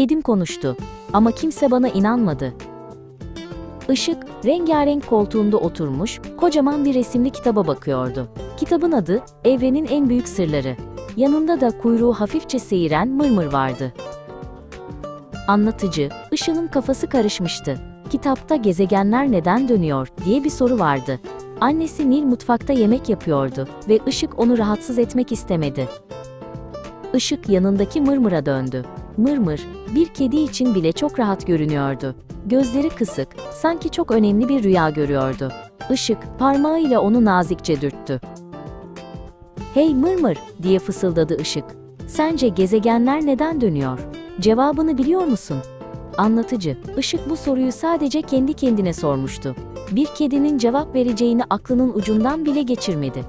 Kedim konuştu. Ama kimse bana inanmadı. Işık, rengarenk koltuğunda oturmuş, kocaman bir resimli kitaba bakıyordu. Kitabın adı, Evrenin En Büyük Sırları. Yanında da kuyruğu hafifçe seyren mırmır vardı. Anlatıcı, Işıl'ın kafası karışmıştı. Kitapta gezegenler neden dönüyor diye bir soru vardı. Annesi Nil mutfakta yemek yapıyordu ve Işık onu rahatsız etmek istemedi. Işık yanındaki Mırmır'a döndü. Mırmır, bir kedi için bile çok rahat görünüyordu. Gözleri kısık, sanki çok önemli bir rüya görüyordu. Işık, parmağıyla onu nazikçe dürttü. Hey Mırmır, diye fısıldadı Işık. Sence gezegenler neden dönüyor? Cevabını biliyor musun? Anlatıcı, Işık bu soruyu sadece kendi kendine sormuştu. Bir kedinin cevap vereceğini aklının ucundan bile geçirmedi.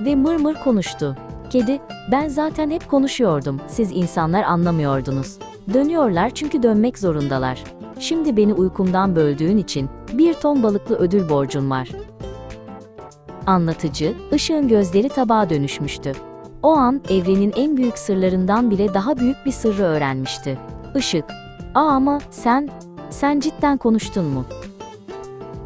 Ve Mırmır konuştu. Kedi, ben zaten hep konuşuyordum, siz insanlar anlamıyordunuz. Dönüyorlar çünkü dönmek zorundalar. Şimdi beni uykumdan böldüğün için bir ton balıklı ödül borcun var. Anlatıcı, ışığın gözleri tabağa dönüşmüştü. O an evrenin en büyük sırlarından bile daha büyük bir sırrı öğrenmişti. Işık, aa ama sen, sen cidden konuştun mu?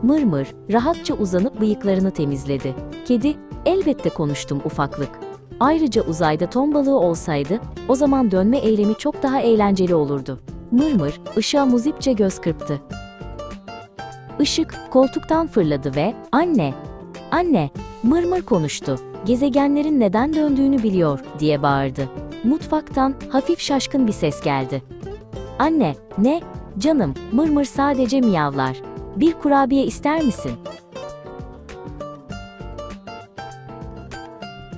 Mırmır, rahatça uzanıp bıyıklarını temizledi. Kedi, elbette konuştum ufaklık. Ayrıca uzayda ton balığı olsaydı, o zaman dönme eylemi çok daha eğlenceli olurdu. Mırmır, ışığa muzipçe göz kırptı. Işık, koltuktan fırladı ve, anne, anne, mırmır konuştu. Gezegenlerin neden döndüğünü biliyor, diye bağırdı. Mutfaktan hafif şaşkın bir ses geldi. Anne, ne? Canım, mırmır sadece miyavlar. Bir kurabiye ister misin?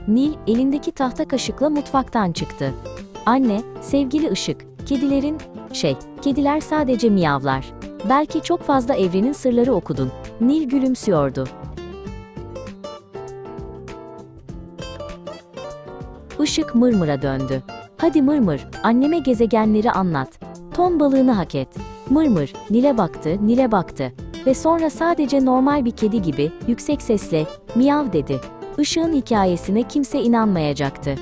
Nil elindeki tahta kaşıkla mutfaktan çıktı. Anne, sevgili ışık, kedilerin, şey, kediler sadece miyavlar. Belki çok fazla evrenin sırları okudun. Nil gülümsüyordu. Işık Mırmır'a döndü. Hadi Mırmır, anneme gezegenleri anlat. Ton balığını hak et. Mırmır, Nil'e baktı, Nil'e baktı. Ve sonra sadece normal bir kedi gibi, yüksek sesle, miyav dedi. Işığın hikayesine kimse inanmayacaktı.